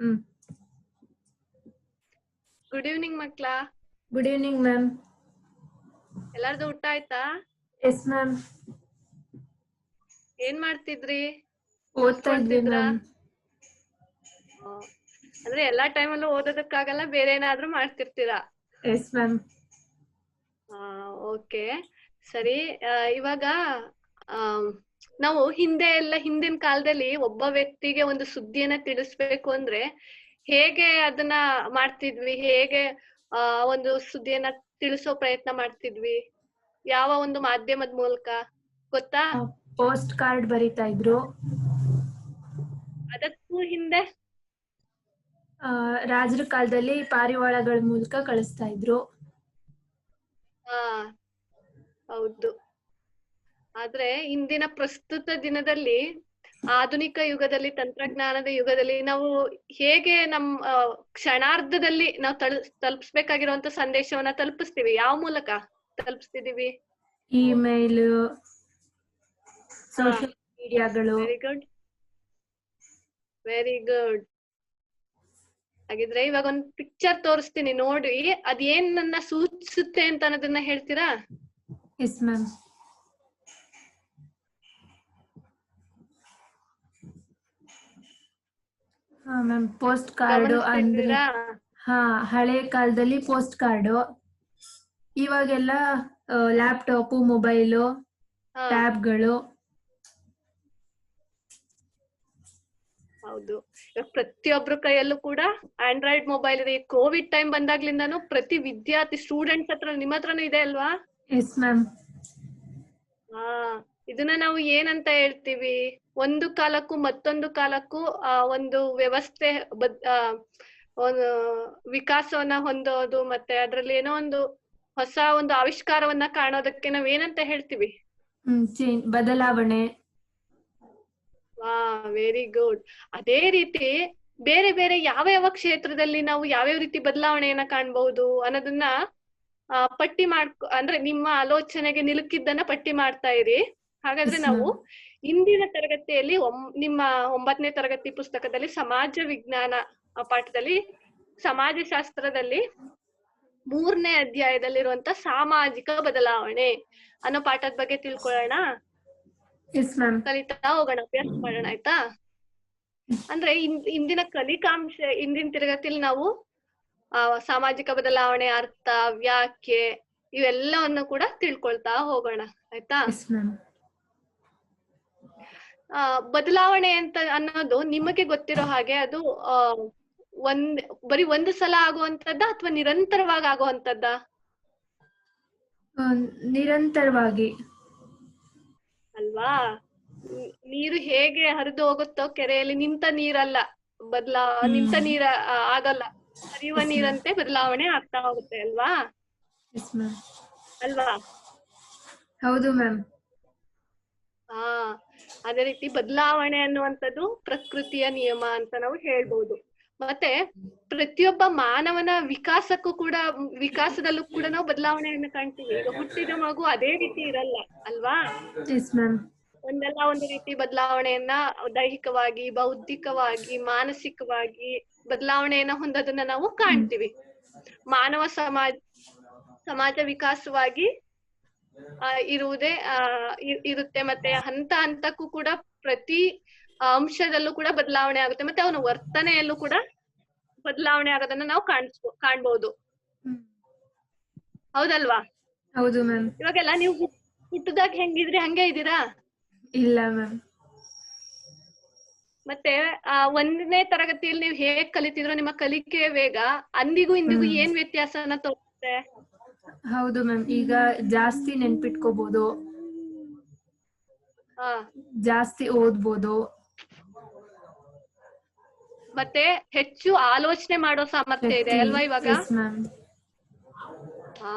ಹ್ಮ್. Good evening ಮಕ್ಳ good evening ma'am ಎಲ್ಲಾರ್ದು ಊಟ ಆಯ್ತಾ? ಎಸ್ ಮ್ಯಾಮ್ ಏನ್ ಮಾಡ್ತಿದ್ರಿ? ಓದ್ತಾ ಇದ್ವಿ? ಮ್ಯಾಮ್ ಅಂದ್ರೆ ಎಲ್ಲಾ ಟೈಮಲ್ಲೂ ಓದೋದಕ್ಕಾಗಲ್ಲ ಬೇರೆ ಏನಾದ್ರೂ ಮಾಡ್ತಿರ್ತೀರಾ? ಎಸ್ ಮ್ಯಾಮ್ ಓಕೆ ಸರಿ ಆ, ಇವಾಗ ಆಮ್, ನಾವು ಹಿಂದೆ ಎಲ್ಲ ಹಿಂದಿನ ಕಾಲದಲ್ಲಿ ಒಬ್ಬ ವ್ಯಕ್ತಿಗೆ ಒಂದು ಸುದ್ದಿಯನ್ನ ತಿಳಿಸ್ಬೇಕು ಅಂದ್ರೆ ಹೇಗೆ ಅದನ್ನ ಮಾಡ್ತಿದ್ವಿ ಹೇಗೆ ಆ ಒಂದು ಸುದ್ದಿಯನ್ನ ತಿಳಿಸೋ ಪ್ರಯತ್ನ ಮಾಡ್ತಿದ್ವಿ ಯಾವ ಒಂದು ಮಾಧ್ಯಮದ ಮೂಲಕ ಗೊತ್ತಾ? ಪೋಸ್ಟ್ ಕಾರ್ಡ್ ಬರಿತಾ ಇದ್ರು. ಅದಕ್ಕೂ ಹಿಂದೆ? ರಾಜರ ಕಾಲದಲ್ಲಿ ಪಾರಿವಾಳಗಳ ಮೂಲಕ ಕಳಿಸ್ತಾ ಇದ್ರು. ಹಾ ಹೌದು. ಆದ್ರೆ ಇಂದಿನ ಪ್ರಸ್ತುತ ದಿನದಲ್ಲಿ ಆಧುನಿಕ ಯುಗದಲ್ಲಿ ತಂತ್ರಜ್ಞಾನದ ಯುಗದಲ್ಲಿ ನಾವು ಹೇಗೆ ನಮ್ ಕ್ಷಣಾರ್ಧದಲ್ಲಿ ನಾವು ತಲ್ ತಲುಪಿಸ್ಬೇಕಾಗಿರುವಂತ ಸಂದೇಶವನ್ನ ತಲುಪಿಸ್ತೀವಿ. ಯಾವ ಮೂಲಕ ತಲುಪಿಸ್ತಿದೀವಿ ಇಮೇಲ್ ಸೋಷಿಯಲ್ ಮೀಡಿಯಾಗಳು ವೆರಿ ಗುಡ್ ವೆರಿ ಗುಡ್ ಹಾಗಿದ್ರೆ ಇವಾಗ ಒಂದ್ ಪಿಕ್ಚರ್ ತೋರಿಸ್ತೀನಿ ನೋಡಿ ಅದೇನ್ ಏನ್ ನನ್ನ ಸೂಚಿಸುತ್ತೆ ಅಂತ ಅನ್ನೋದನ್ನ ಹೇಳ್ತೀರಾ? Yes ma'am ma'am post card ಅಂದ್ರೆ ಹಾ ಹಳೆ ಕಾಲದಲ್ಲಿ ಪೋಸ್ಟ್ ಕಾರ್ಡ್ ಇವಾಗೆಲ್ಲ ಲ್ಯಾಪ್ಟಾಪ್ ಮೊಬೈಲು ಟ್ಯಾಬ್ಗಳು ಹೌದು. ಪ್ರತಿಯೊಬ್ಬರ ಪ್ರತಿಯೊಬ್ರ ಕೈಯಲ್ಲೂ ಕೂಡ ಆಂಡ್ರಾಯ್ಡ್ ಮೊಬೈಲ್ ಇದೆ. ಕೋವಿಡ್ ಟೈಮ್ ಬಂದಾಗ್ಲಿಂದಾನು ಪ್ರತಿ ವಿದ್ಯಾರ್ಥಿ ಸ್ಟೂಡೆಂಟ್ಸ್ ಹತ್ರ ನಿಮ್ಮ ಹತ್ರನೂ ಇದೆ ಅಲ್ವಾ? ಎಸ್ ಮ್ಯಾಮ್ ಹಾ. ಇದನ್ನ ನಾವು ಏನಂತ ಹೇಳ್ತೀವಿ? ಒಂದು ಕಾಲಕ್ಕೂ ಮತ್ತೊಂದು ಕಾಲಕ್ಕೂ ಆ ಒಂದು ವ್ಯವಸ್ಥೆ ಬದ್ ಆ, ಒಂದು ವಿಕಾಸವನ್ನ ಹೊಂದೋದು ಮತ್ತೆ ಅದ್ರಲ್ಲಿ ಏನೋ ಒಂದು ಹೊಸ ಒಂದು ಆವಿಷ್ಕಾರವನ್ನ ಕಾಣೋದಕ್ಕೆ ನಾವ್ ಏನಂತ ಹೇಳ್ತೀವಿ? ಬದಲಾವಣೆ. ವಾ ವೆರಿ ಗುಡ್. ಅದೇ ರೀತಿ ಬೇರೆ ಬೇರೆ ಯಾವ ಯಾವ ಕ್ಷೇತ್ರದಲ್ಲಿ ನಾವು ಯಾವ್ಯಾವ ರೀತಿ ಬದಲಾವಣೆಯನ್ನ ಕಾಣಬಹುದು ಅನ್ನೋದನ್ನ ಪಟ್ಟಿ ಮಾಡ್ ಅಂದ್ರೆ ನಿಮ್ಮ ಆಲೋಚನೆಗೆ ನಿಲುಕಿದ್ದನ್ನ ಪಟ್ಟಿ ಮಾಡ್ತಾ ಇರಿ. ಹಾಗಾದ್ರೆ ನಾವು ಇಂದಿನ ತರಗತಿಯಲ್ಲಿ ನಿಮ್ಮ ಒಂಬತ್ತನೇ ತರಗತಿ ಪುಸ್ತಕದಲ್ಲಿ ಸಮಾಜ ವಿಜ್ಞಾನ ಪಾಠದಲ್ಲಿ ಸಮಾಜಶಾಸ್ತ್ರದಲ್ಲಿ ಮೂರನೇ ಅಧ್ಯಾಯದಲ್ಲಿರುವಂತ ಸಾಮಾಜಿಕ ಬದಲಾವಣೆ ಅನ್ನೋ ಪಾಠದ ಬಗ್ಗೆ ತಿಳ್ಕೊಳ್ಳೋಣ. ಕಲಿತಾ ಹೋಗೋಣ ಅಭ್ಯಾಸ ಮಾಡೋಣ ಆಯ್ತಾ? ಅಂದ್ರೆ ಇಂದಿನ ಕಲಿಕಾಂಶ ಇಂದಿನ ತರಗತಿಯಲ್ಲಿ ನಾವು ಆ ಸಾಮಾಜಿಕ ಬದಲಾವಣೆ ಅರ್ಥ ವ್ಯಾಖ್ಯೆ ಇವೆಲ್ಲವನ್ನು ಕೂಡ ತಿಳ್ಕೊಳ್ತಾ ಹೋಗೋಣ ಆಯ್ತಾ? ಬದಲಾವಣೆ ಅಂತ ಅನ್ನೋದು ನಿಮಗೆ ಗೊತ್ತಿರೋ ಹಾಗೆ ಅದು ಆ ಒಂದ್ ಬರೀ ಒಂದು ಸಲ ಆಗುವಂತದ್ದ ಅಥವಾ ನಿರಂತರವಾಗಿ ಆಗುವಂತದ್ದ ನಿರಂತರವಾಗಿ. ಅಲ್ವಾ? ನೀರು ಹೇಗೆ ಹರಿದು ಹೋಗುತ್ತೋ ಕೆರೆಯಲ್ಲಿ ನಿಂತ ನೀರಲ್ಲ ಬದಲಾ. ನಿಂತ ನೀರ ಆಗಲ್ಲ. ಹರಿಯುವ ನೀರಂತೆ ಬದಲಾವಣೆ ಆಗ್ತಾ ಹೋಗುತ್ತೆ ಅಲ್ವಾ? ಅಲ್ವಾ? ಹೌದು ಮ್ಯಾಮ್ ಹಾ ಅದೇ ರೀತಿ ಬದಲಾವಣೆ ಅನ್ನುವಂಥದ್ದು ಪ್ರಕೃತಿಯ ನಿಯಮ ಅಂತ ನಾವು ಹೇಳ್ಬೋದು. ಮತ್ತೆ ಪ್ರತಿಯೊಬ್ಬ ಮಾನವನ ವಿಕಾಸಕ್ಕೂ ಕೂಡ ವಿಕಾಸದಲ್ಲೂ ಕೂಡ ನಾವು ಬದಲಾವಣೆಯನ್ನು ಕಾಣ್ತೀವಿ. ಈಗ ಹುಟ್ಟಿದ ಮಗು ಅದೇ ರೀತಿ ಇರಲ್ಲ ಅಲ್ವಾ? ಒಂದಲ್ಲ ಒಂದು ರೀತಿ ಬದಲಾವಣೆಯನ್ನ ದೈಹಿಕವಾಗಿ ಬೌದ್ಧಿಕವಾಗಿ ಮಾನಸಿಕವಾಗಿ ಬದಲಾವಣೆಯನ್ನ ಹೊಂದೋದನ್ನ ನಾವು ಕಾಣ್ತೀವಿ. ಮಾನವ ಸಮಾಜ ಸಮಾಜ ವಿಕಾಸವಾಗಿ ಇರುವುದೇ ಆ, ಇ- ಇರುತ್ತೆ. ಮತ್ತೆ ಹಂತ ಹಂತಕ್ಕೂ ಕೂಡ ಪ್ರತಿ ಅಂಶದಲ್ಲೂ ಕೂಡ ಬದಲಾವಣೆ ಆಗುತ್ತೆ. ಮತ್ತೆ ಅವನ ವರ್ತನೆಯಲ್ಲೂ ಕೂಡ ಬದಲಾವಣೆ ಆಗೋದನ್ನ ನಾವು ಕಾಣಿಸ್ಬೋ ಕಾಣ್ಬಹುದು ಹೌದಲ್ವಾ? ಹೌದು ಮ್ಯಾಮ್. ಇವಾಗೆಲ್ಲ ನೀವು ಹುಟ್ಟದಾಗ ಹೆಂಗಿದ್ರಿ ಹಂಗೆ ಇದ್ದೀರಾ? ಇಲ್ಲ ಮ್ಯಾಮ್. ಮತ್ತೆ ಆ ಒಂದನೇ ತರಗತಿಯಲ್ಲಿ ನೀವು ಹೇಗ್ ಕಲಿತಿದ್ರು ನಿಮ್ಮ ಕಲಿಕೆ ವೇಗ ಅಂದಿಗೂ ಇಂದಿಗೂ. ಏನ್ ವ್ಯತ್ಯಾಸನ ತೋರುತ್ತೆ ಹೌದು ಮ್ಯಾಮ್. ಈಗ ಜಾಸ್ತಿ ನೆನ್ಪಿಟ್ಕೋಬಹುದು ಹಾ. ಜಾಸ್ತಿ ಓದ್ಬೋದು. ಮತ್ತೆ ಹೆಚ್ಚು ಆಲೋಚನೆ ಮಾಡೋ ಸಾಮರ್ಥ್ಯ ಇದೆ ಅಲ್ವಾ ಇವಾಗ? ಹಾ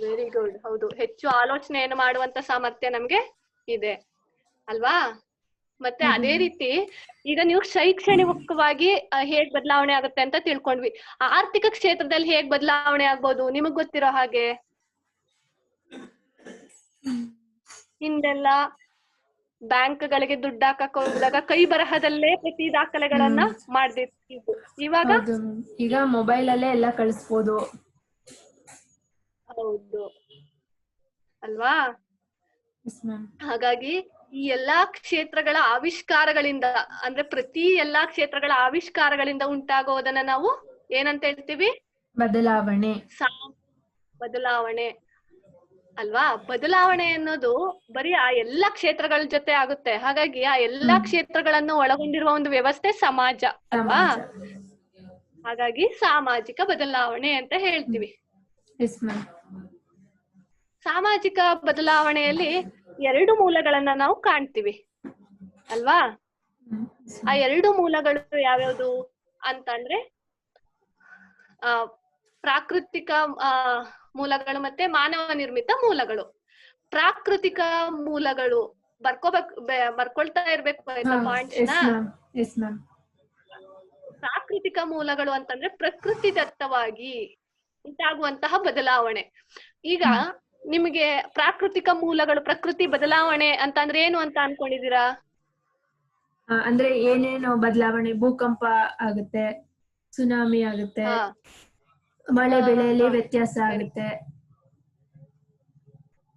ವೆರಿ ಗುಡ್ ಹೌದು. ಹೆಚ್ಚು ಆಲೋಚನೆಯನ್ನು ಮಾಡುವಂತ ಸಾಮರ್ಥ್ಯ ನಮ್ಗೆ ಇದೆ. ಅಲ್ವಾ? ಮತ್ತೆ ಅದೇ ರೀತಿ ಈಗ ನೀವು ಶೈಕ್ಷಣಿಕವಾಗಿ ಹೇಗ್ ಬದಲಾವಣೆ ಆಗುತ್ತೆ ಅಂತ ತಿಳ್ಕೊಂಡ್ವಿ. ಆರ್ಥಿಕ ಕ್ಷೇತ್ರದಲ್ಲಿ ಹೇಗ್ ಬದಲಾವಣೆ ಆಗ್ಬೋದು? ನಿಮಗ್ ಗೊತ್ತಿರೋ ಹಾಗೆ? ಹಿಂದೆಲ್ಲ ಬ್ಯಾಂಕ್ಗಳಿಗೆ ದುಡ್ಡು ಹಾಕಕ್ ಹೋದಾಗ ಕೈ ಬರಹದಲ್ಲೇ ಪ್ರತಿ ದಾಖಲೆಗಳನ್ನ ಮಾಡ್ದಿರ್ತಿದ್ರು ಇವಾಗ? ಈಗ ಮೊಬೈಲ್ ಅಲ್ಲೇ ಎಲ್ಲ ಕಳಿಸ್ಬೋದು. ಹೌದು. ಅಲ್ವಾ? ಹಾಗಾಗಿ ಈ ಎಲ್ಲಾ ಕ್ಷೇತ್ರಗಳ ಆವಿಷ್ಕಾರಗಳಿಂದ ಅಂದ್ರೆ ಪ್ರತಿ ಎಲ್ಲಾ ಕ್ಷೇತ್ರಗಳ ಆವಿಷ್ಕಾರಗಳಿಂದ ಉಂಟಾಗೋದನ್ನ ನಾವು ಏನಂತ ಹೇಳ್ತೀವಿ? ಬದಲಾವಣೆ. ಬದಲಾವಣೆ. ಅಲ್ವಾ? ಬದಲಾವಣೆ ಅನ್ನೋದು ಬರೀ ಆ ಎಲ್ಲಾ ಕ್ಷೇತ್ರಗಳ ಜೊತೆ ಆಗುತ್ತೆ. ಹಾಗಾಗಿ ಆ ಎಲ್ಲಾ. ಕ್ಷೇತ್ರಗಳನ್ನು ಒಳಗೊಂಡಿರುವ ಒಂದು ವ್ಯವಸ್ಥೆ ಸಮಾಜ ಅಲ್ವಾ? ಹಾಗಾಗಿ ಸಾಮಾಜಿಕ ಬದಲಾವಣೆ ಅಂತ ಹೇಳ್ತೀವಿ. ಸಾಮಾಜಿಕ ಬದಲಾವಣೆಯಲ್ಲಿ ಎರಡು ಮೂಲಗಳನ್ನ ನಾವು ಕಾಣ್ತೀವಿ. ಅಲ್ವಾ? ಆ ಎರಡು ಮೂಲಗಳು ಯಾವ್ಯಾವ್ದು ಅಂತಂದ್ರೆ ಆ ಪ್ರಾಕೃತಿಕ ಆ ಮೂಲಗಳು ಮತ್ತೆ ಮಾನವ ನಿರ್ಮಿತ ಮೂಲಗಳು. ಪ್ರಾಕೃತಿಕ ಮೂಲಗಳು ಬರ್ಕೋಬೇಕು ಬರ್ಕೊಳ್ತಾ ಇರ್ಬೇಕು ಪ್ರಾಕೃತಿಕ ಮೂಲಗಳು ಅಂತಂದ್ರೆ ಪ್ರಕೃತಿ ದತ್ತವಾಗಿ ಉಂಟಾಗುವಂತಹ ಬದಲಾವಣೆ. ಈಗ ನಿಮಗೆ ಪ್ರಾಕೃತಿಕ ಮೂಲಗಳು ಪ್ರಕೃತಿ ಬದಲಾವಣೆ ಅಂತಂದ್ರೆ ಏನು ಅಂತ ಅನ್ಕೊಂಡಿದೀರಾ ಅಂದ್ರೆ ಏನೇನು ಬದಲಾವಣೆ ಭೂಕಂಪ ಆಗುತ್ತೆ ಸುನಾಮಿ ಆಗುತ್ತೆ ಮಳೆ ಬೆಳೆಯಲ್ಲಿ ವ್ಯತ್ಯಾಸ ಆಗುತ್ತೆ.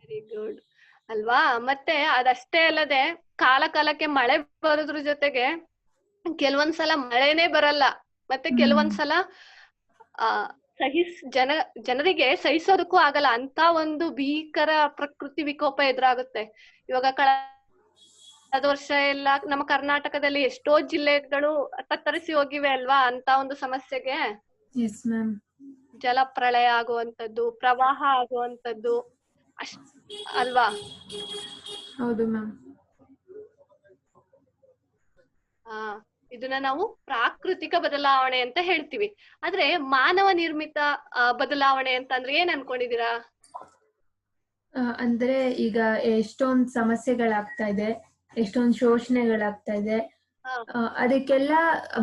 ವೆರಿ ಗುಡ್ ಅಲ್ವಾ? ಮತ್ತೆ ಅದಷ್ಟೇ ಅಲ್ಲದೆ ಕಾಲ ಕಾಲಕ್ಕೆ ಮಳೆ ಬರೋದ್ರ ಜೊತೆಗೆ ಕೆಲವೊಂದ್ಸಲ ಮಳೆನೇ ಬರಲ್ಲ. ಮತ್ತೆ. ಕೆಲವೊಂದ್ಸಲ ಆ ಸಹಿಸ್ ಜನ ಜನರಿಗೆ ಸಹಿಸೋದಕ್ಕೂ ಆಗಲ್ಲ. ಅಂತ ಒಂದು ಭೀಕರ ಪ್ರಕೃತಿ ವಿಕೋಪ ಎದುರಾಗುತ್ತೆ. ಇವಾಗ ಕಳೆದ ವರ್ಷ ಎಲ್ಲ ನಮ್ಮ ಕರ್ನಾಟಕದಲ್ಲಿ ಎಷ್ಟೋ ಜಿಲ್ಲೆಗಳು ತತ್ತರಿಸಿ ಹೋಗಿವೆ ಅಲ್ವಾ? ಅಂತ ಒಂದು ಸಮಸ್ಯೆಗೆ ಜಲ ಪ್ರಳಯ ಜಲಪ್ರಳಯ ಆಗುವಂತದ್ದು ಪ್ರವಾಹ ಆಗುವಂತದ್ದು ಅಷ್ಟ್ ಅಲ್ವಾ? ಹೌದು ಮ್ಯಾಮ್ ಆ ಇದನ್ನ ನಾವು ಪ್ರಾಕೃತಿಕ ಬದಲಾವಣೆ ಅಂತ ಹೇಳ್ತೀವಿ. ಆದ್ರೆ ಮಾನವ ನಿರ್ಮಿತ ಬದಲಾವಣೆ ಅಂತಂದ್ರೆ ಏನ್ ಅನ್ಕೊಂಡಿದೀರಾ ಅಂದ್ರೆ ಈಗ ಎಷ್ಟೊಂದ್ ಸಮಸ್ಯೆಗಳಾಗ್ತಾ ಇದೆ ಎಷ್ಟೊಂದ್ ಶೋಷಣೆಗಳಾಗ್ತಾ ಇದೆ ಅದಕ್ಕೆಲ್ಲ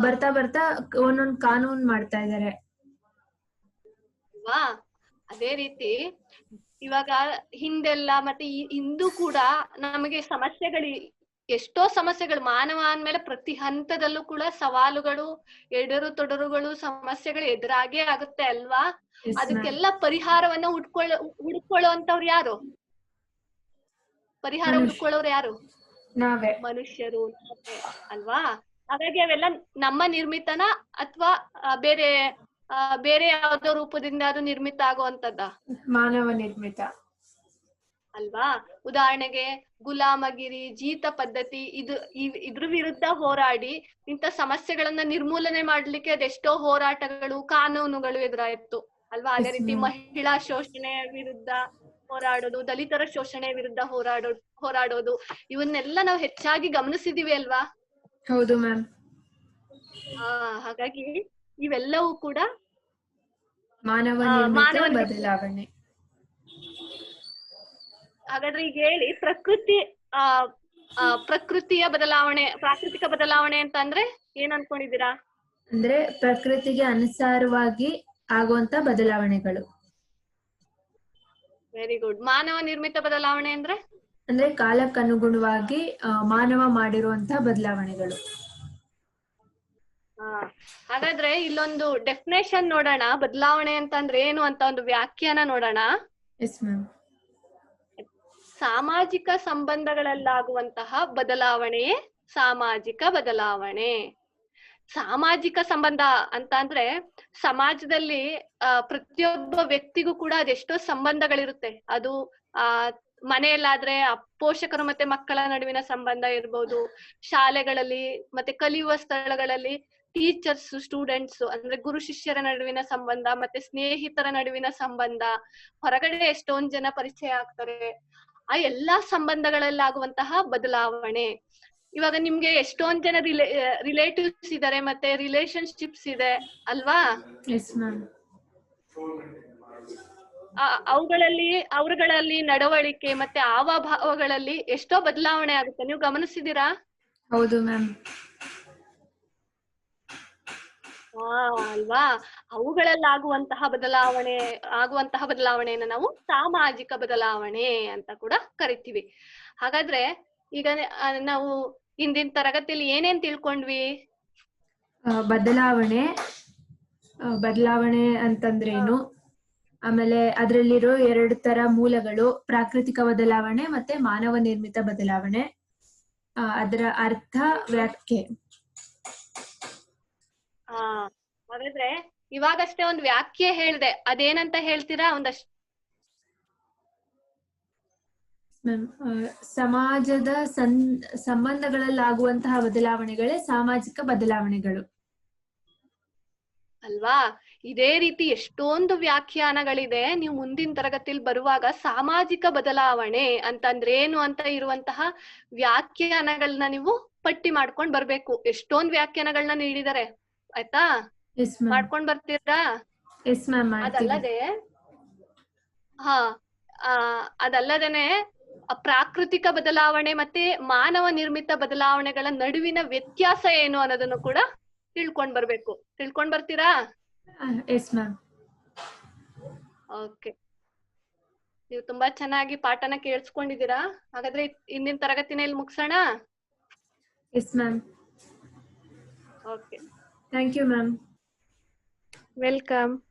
ಬರ್ತಾ ಬರ್ತಾ ಒಂದೊಂದ್ ಕಾನೂನ್ ಮಾಡ್ತಾ ಇದಾರೆ ಅದೇ ರೀತಿ ಇವಾಗ ಹಿಂದೆಲ್ಲ ಮತ್ತೆ ಇಂದು ಕೂಡ ನಮಗೆ ಸಮಸ್ಯೆಗಳು ಎಷ್ಟೋ ಸಮಸ್ಯೆಗಳು ಮಾನವ ಅಂದ್ಮೇಲೆ ಪ್ರತಿ ಹಂತದಲ್ಲೂ ಕೂಡ ಸವಾಲುಗಳು ಎಡರು ತೊಡರುಗಳು ಸಮಸ್ಯೆಗಳು ಎದುರಾಗೇ ಆಗುತ್ತೆ ಅಲ್ವಾ? ಅದಕ್ಕೆಲ್ಲ ಪರಿಹಾರವನ್ನ ಹುಡ್ಕೊಳ್ಳೋ ಅಂತವ್ರು ಯಾರು? ಪರಿಹಾರ. ಹುಡ್ಕೊಳ್ಳೋರು ಯಾರು? ಮನುಷ್ಯರು ಅಲ್ವಾ? ಹಾಗಾಗಿ ಅವೆಲ್ಲ ನಮ್ಮ ನಿರ್ಮಿತನ ಅಥವಾ ಬೇರೆ ಬೇರೆ ಯಾವ್ದೋ ರೂಪದಿಂದ ಅದು ನಿರ್ಮಿತ ಆಗುವಂತದ್ದ ಮಾನವ ನಿರ್ಮಿತ. ಅಲ್ವಾ? ಉದಾಹರಣೆಗೆ ಗುಲಾಮಗಿರಿ ಜೀತ ಪದ್ಧತಿ ಇದು ಇದ್ರ ವಿರುದ್ಧ ಹೋರಾಡಿ ಇಂಥ ಸಮಸ್ಯೆಗಳನ್ನ ನಿರ್ಮೂಲನೆ ಮಾಡ್ಲಿಕ್ಕೆ ಅದೆಷ್ಟೋ ಹೋರಾಟಗಳು ಕಾನೂನುಗಳು ಎದುರಾಯ್ತು. ಅಲ್ವಾ? ಅದೇ ರೀತಿ ಮಹಿಳಾ ಶೋಷಣೆ ವಿರುದ್ಧ ಹೋರಾಡೋದು ದಲಿತರ ಶೋಷಣೆ ವಿರುದ್ಧ ಹೋರಾಡೋ ಹೋರಾಡೋದು ಇವನ್ನೆಲ್ಲ ನಾವು ಹೆಚ್ಚಾಗಿ ಗಮನಿಸಿದೀವಿ ಅಲ್ವಾ? ಹೌದು ಮ್ಯಾಮ್. ಹಾ ಹಾಗಾಗಿ ಇವೆಲ್ಲವೂ ಕೂಡ ಮಾನವ. ಬದಲಾವಣೆ. ಹಾಗಾದ್ರೆ ಈಗ ಹೇಳಿ ಪ್ರಕೃತಿ ಆ ಪ್ರಕೃತಿಯ ಬದಲಾವಣೆ ಪ್ರಾಕೃತಿಕ ಬದಲಾವಣೆ ಅಂತ ಅಂದ್ರೆ ಏನ್ ಅನ್ಕೊಂಡಿದ್ದೀರಾ? ಅಂದ್ರೆ ಪ್ರಕೃತಿಗೆ ಅನುಸಾರವಾಗಿ ಆಗುವಂತ ಬದಲಾವಣೆಗಳು. ವೆರಿ ಗುಡ್ ಮಾನವ ನಿರ್ಮಿತ ಬದಲಾವಣೆ ಅಂದ್ರೆ? ಅಂದ್ರೆ ಕಾಲಕ್ಕನುಗುಣವಾಗಿ ಮಾನವ ಮಾಡಿರುವಂತಹ ಬದಲಾವಣೆಗಳು. ಹಾಗಾದ್ರೆ ಇಲ್ಲೊಂದು ಡೆಫಿನೇಷನ್ ನೋಡೋಣ. ಬದಲಾವಣೆ ಅಂತಂದ್ರೆ ಏನು ಅಂತ ಒಂದು ವ್ಯಾಖ್ಯಾನ ನೋಡೋಣ. ಎಸ್ ಮ್ಯಾಮ್ ಸಾಮಾಜಿಕ ಸಂಬಂಧಗಳಲ್ಲಾಗುವಂತಹ ಬದಲಾವಣೆಯೇ ಸಾಮಾಜಿಕ ಬದಲಾವಣೆ. ಸಾಮಾಜಿಕ ಸಂಬಂಧ ಅಂತ ಅಂದ್ರೆ ಸಮಾಜದಲ್ಲಿ, ಆ, ಪ್ರತಿಯೊಬ್ಬ ವ್ಯಕ್ತಿಗೂ ಕೂಡ ಅದೆಷ್ಟೋ ಸಂಬಂಧಗಳಿರುತ್ತೆ. ಅದು, ಆ, ಮನೆಯಲ್ಲಾದ್ರೆ ಪೋಷಕರು ಮತ್ತೆ ಮಕ್ಕಳ ನಡುವಿನ ಸಂಬಂಧ ಇರ್ಬೋದು. ಶಾಲೆಗಳಲ್ಲಿ ಮತ್ತೆ ಕಲಿಯುವ ಸ್ಥಳಗಳಲ್ಲಿ ಟೀಚರ್ಸ್ ಸ್ಟೂಡೆಂಟ್ಸ್ ಅಂದ್ರೆ ಗುರು ಶಿಷ್ಯರ ನಡುವಿನ ಸಂಬಂಧ, ಮತ್ತೆ ಸ್ನೇಹಿತರ ನಡುವಿನ ಸಂಬಂಧ, ಹೊರಗಡೆ ಎಷ್ಟೊಂದ್ ಜನ ಪರಿಚಯ ಆಗ್ತಾರೆ. ಆ ಎಲ್ಲಾ ಸಂಬಂಧಗಳಲ್ಲಾಗುವಂತಹ ಬದಲಾವಣೆ. ಇವಾಗ ನಿಮ್ಗೆ ಎಷ್ಟೊಂದ್ ಜನ ರಿಲೇ ರಿಲೇಟಿವ್ಸ್ ಇದಾರೆ ಮತ್ತೆ ರಿಲೇಶನ್ಶಿಪ್ಸ್ ಇದೆ ಅಲ್ವಾ? ಅವುಗಳಲ್ಲಿ ಅವ್ರಗಳಲ್ಲಿ ನಡವಳಿಕೆ ಮತ್ತೆ ಆವಾಭಾವಗಳಲ್ಲಿ ಎಷ್ಟೋ ಬದಲಾವಣೆ ಆಗುತ್ತೆ. ನೀವು ಗಮನಿಸಿದೀರಾ ಹೌದು ಮ್ಯಾಮ್ ಅಲ್ವಾ? ಅವುಗಳಲ್ಲಾಗುವಂತಹ ಬದಲಾವಣೆ ಆಗುವಂತಹ ಬದಲಾವಣೆಯನ್ನ ನಾವು ಸಾಮಾಜಿಕ ಬದಲಾವಣೆ ಅಂತ ಕೂಡ ಕರಿತೀವಿ. ಹಾಗಾದ್ರೆ ಈಗ ನಾವು ಹಿಂದಿನ ತರಗತಿಯಲ್ಲಿ ಏನೇನ್ ತಿಳ್ಕೊಂಡ್ವಿ? ಬದಲಾವಣೆ ಬದಲಾವಣೆ ಅಂತಂದ್ರೇನು? ಆಮೇಲೆ ಅದರಲ್ಲಿರೋ ಎರಡು ತರ ಮೂಲಗಳು ಪ್ರಾಕೃತಿಕ ಬದಲಾವಣೆ ಮತ್ತೆ ಮಾನವ ನಿರ್ಮಿತ ಬದಲಾವಣೆ. ಅದರ ಅರ್ಥ ವ್ಯಾಖ್ಯೆ. ಆ ಹಾಗಾದ್ರೆ ಇವಾಗಷ್ಟೇ ಒಂದು ವ್ಯಾಖ್ಯೆ ಹೇಳ್ದೆ. ಅದೇನಂತ ಹೇಳ್ತೀರಾ? ಒಂದಷ್ಟು ಸಮಾಜದ ಸಂ ಸಂಬಂಧಗಳಲ್ಲಾಗುವಂತಹ ಬದಲಾವಣೆಗಳೇ ಸಾಮಾಜಿಕ ಬದಲಾವಣೆಗಳು. ಅಲ್ವಾ? ಇದೇ ರೀತಿ ಎಷ್ಟೊಂದು ವ್ಯಾಖ್ಯಾನಗಳಿದೆ. ನೀವು ಮುಂದಿನ ತರಗತಿಲಿ ಬರುವಾಗ ಸಾಮಾಜಿಕ ಬದಲಾವಣೆ ಅಂತಂದ್ರೆ ಏನು ಅಂತ ಇರುವಂತಹ ವ್ಯಾಖ್ಯಾನಗಳನ್ನ ನೀವು ಪಟ್ಟಿ ಮಾಡ್ಕೊಂಡ್ ಬರ್ಬೇಕು. ಎಷ್ಟೊಂದ್ ವ್ಯಾಖ್ಯಾನಗಳನ್ನ ನೀಡಿದ್ದಾರೆ ಆಯ್ತಾ? ಮಾಡ್ಕೊಂಡ್ ಬರ್ತೀರಾ? ಅದಲ್ಲದೆ ಹಾ ಆ ಅದಲ್ಲದೇನೆ ಪ್ರಾಕೃತಿಕ ಬದಲಾವಣೆ ಮತ್ತೆ ಮಾನವ ನಿರ್ಮಿತ ಬದಲಾವಣೆಗಳ ನಡುವಿನ ವ್ಯತ್ಯಾಸ ಏನು ಅನ್ನೋದನ್ನು ಕೂಡ ತಿಳ್ಕೊಂಡ್ ಬರ್ಬೇಕು. ತಿಳ್ಕೊಂಡ್ ಬರ್ತೀರಾ? ಓಕೆ ನೀವು ತುಂಬಾ ಚೆನ್ನಾಗಿ ಪಾಠನ ಕೇಳಿಸ್ಕೊಂಡಿದ್ದೀರಾ? ಹಾಗಾದ್ರೆ ಇಂದಿನ ತರಗತಿನ ಇಲ್ಲಿ ಮುಗಿಸೋಣ? Okay Thank you, ma'am. Welcome.